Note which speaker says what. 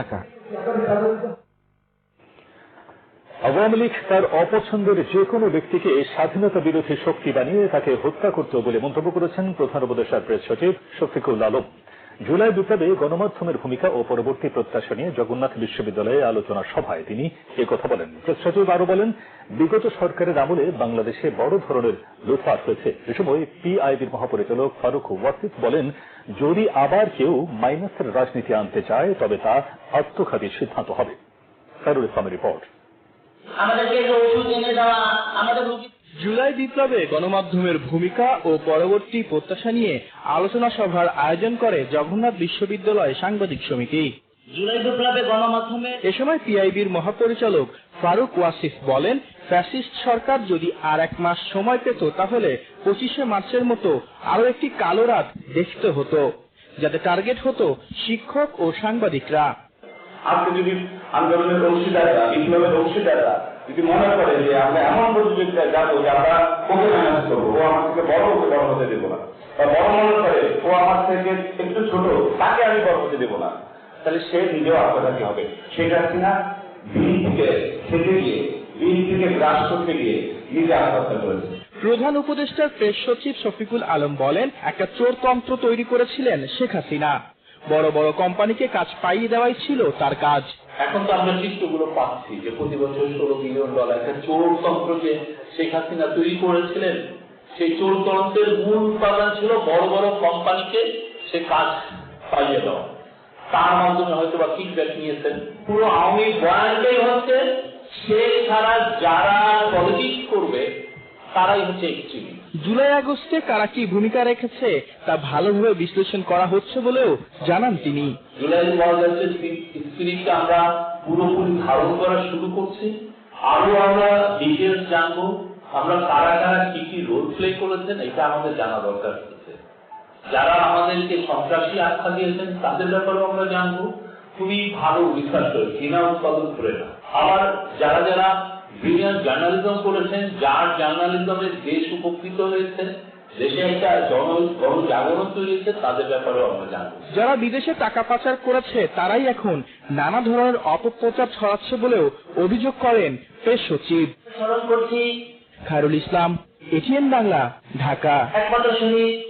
Speaker 1: ঢাকা।
Speaker 2: আওয়ামী লীগ তার অপছন্দের যে কোনো ব্যক্তিকে স্বাধীনতা বিরোধী শক্তি বানিয়ে তাকে হত্যা করত বলে মন্তব্য করেছেন প্রধান উপদেষ্টার প্রেস সচিব শফিকুল আলম। জুলাই বিপ্লবে গণমাধ্যমের ভূমিকা ও পরবর্তী প্রত্যাশা নিয়ে জগন্নাথ বিশ্ববিদ্যালয়ে আলোচনা সভায় তিনি কথা বলেন। প্রেস সচিব আরও বলেন, বিগত সরকারের আমলে বাংলাদেশে বড় ধরনের লুটপাট হয়েছে। এ সময় পিআইবির মহাপরিচালক ফারুক ওয়াসিফ বলেন, যদি আবার কেউ মাইনাসের রাজনীতি আনতে চায়, তবে তা আত্মঘাতী সিদ্ধান্ত হবে। খায়রুল ইসলামের রিপোর্ট।
Speaker 3: আমাদেরকে ওষুধ এনে দেওয়া, আমাদের
Speaker 1: জুলাই বিপ্লবে গণমাধ্যমের ভূমিকা ও পরবর্তী প্রত্যাশা নিয়ে আলোচনা সভার আয়োজন করে জগন্নাথ বিশ্ববিদ্যালয় সাংবাদিক সমিতি।
Speaker 3: জুলাই বিপ্লবে গণমাধ্যমে
Speaker 1: এ সময় পিআইবির মহাপরিচালক ফারুক ওয়াসিফ বলেন ফ্যাসিস্ট সরকার যদি আর এক মাস সময় পেত তাহলে পঁচিশে মার্চের মতো আরও একটি কালো রাত দেখতে হতো যাতে টার্গেট হতো শিক্ষক ও সাংবাদিকরা।
Speaker 4: আজকে যদি আন্দোলনের অংশীদাররা বিপ্লবের অংশীদাররা যদি মনে করে যে আমরা এমন প্রতিযোগিতায় যাব যে আমরা ওকে ম্যানেজ করব, ও আমার থেকে বড় ওকে বড় হতে দেবো না। বা বড় মনে করে ও আমার থেকে একটু ছোট, তাকে আমি বড় হতে দেবো না। তাহলে সে নিজেও আত্মঘাতী হবে। সেটা কিনা? বিন থেকে থেকে গিয়ে বিন থেকে গ্রাস করতে গিয়ে নিজে আত্মহত্যা করেছে।
Speaker 1: প্রধান উপদেষ্টার প্রেস সচিব শফিকুল আলম বলেন, একটা চোরতন্ত্র তৈরি করেছিলেন শেখ হাসিনা। বড় বড় কোম্পানিকে কাজ পাইয়ে দেওয়াই ছিল তার কাজ।
Speaker 5: এখন তো আমরা চিত্রগুলো পাচ্ছি যে প্রতি বছর ষোলো বিলিয়ন ডলার একটা চোরতন্ত্র যে শেখ হাসিনা তৈরি করেছিলেন। সেই চোর তন্ত্রের মূল উপাদান ছিল বড় বড় কোম্পানিকে সে কাজ পাইয়ে দেওয়া। তার মাধ্যমে হয়তো বা কিকব্যাক নিয়েছেন। পুরো আওয়ামী বয়ানটাই হচ্ছে, সে ছাড়া যারা তারাই হচ্ছে এক্সট্রিমিস্ট
Speaker 1: জুলাই আগস্টে কারা কি ভূমিকা রেখেছে তা ভালোভাবে বিশ্লেষণ করা হচ্ছে বলেও জানান তিনি।
Speaker 5: জুলাই স্পিরিটটা আমরা পুরোপুরি ধারণ করা শুরু করছি আরও আমরা ডিটেলস জানব আমরা কারা কারা কি কি রোল প্লে করেছেন এটা আমাদের জানা দরকার যারা আমাদেরকে সন্ত্রাসী আখ্যা দিয়েছেন তাদের ব্যাপারেও আমরা জানব। খুবই ভালো রিসার্চ করে ঘৃণা উৎপাদন করে না আবার যারা যারা ব্রিলিয়ান্ট জার্নালিজম করেছেন যার জার্নালিজমের দেশ উপকৃত হয়েছে দেশে একটা জন গণজাগরণ তৈরি হয়েছে তাদের ব্যাপারেও আমরা জানব।
Speaker 1: যারা বিদেশে টাকা পাচার করেছে তারাই এখন নানা ধরনের অপপ্রচার ছড়াচ্ছে বলেও অভিযোগ করেন প্রেস সচিব।
Speaker 3: স্মরণ করছি
Speaker 1: খায়রুল ইসলাম এটিএন বাংলা ঢাকা।
Speaker 3: একমাত্র শহীদ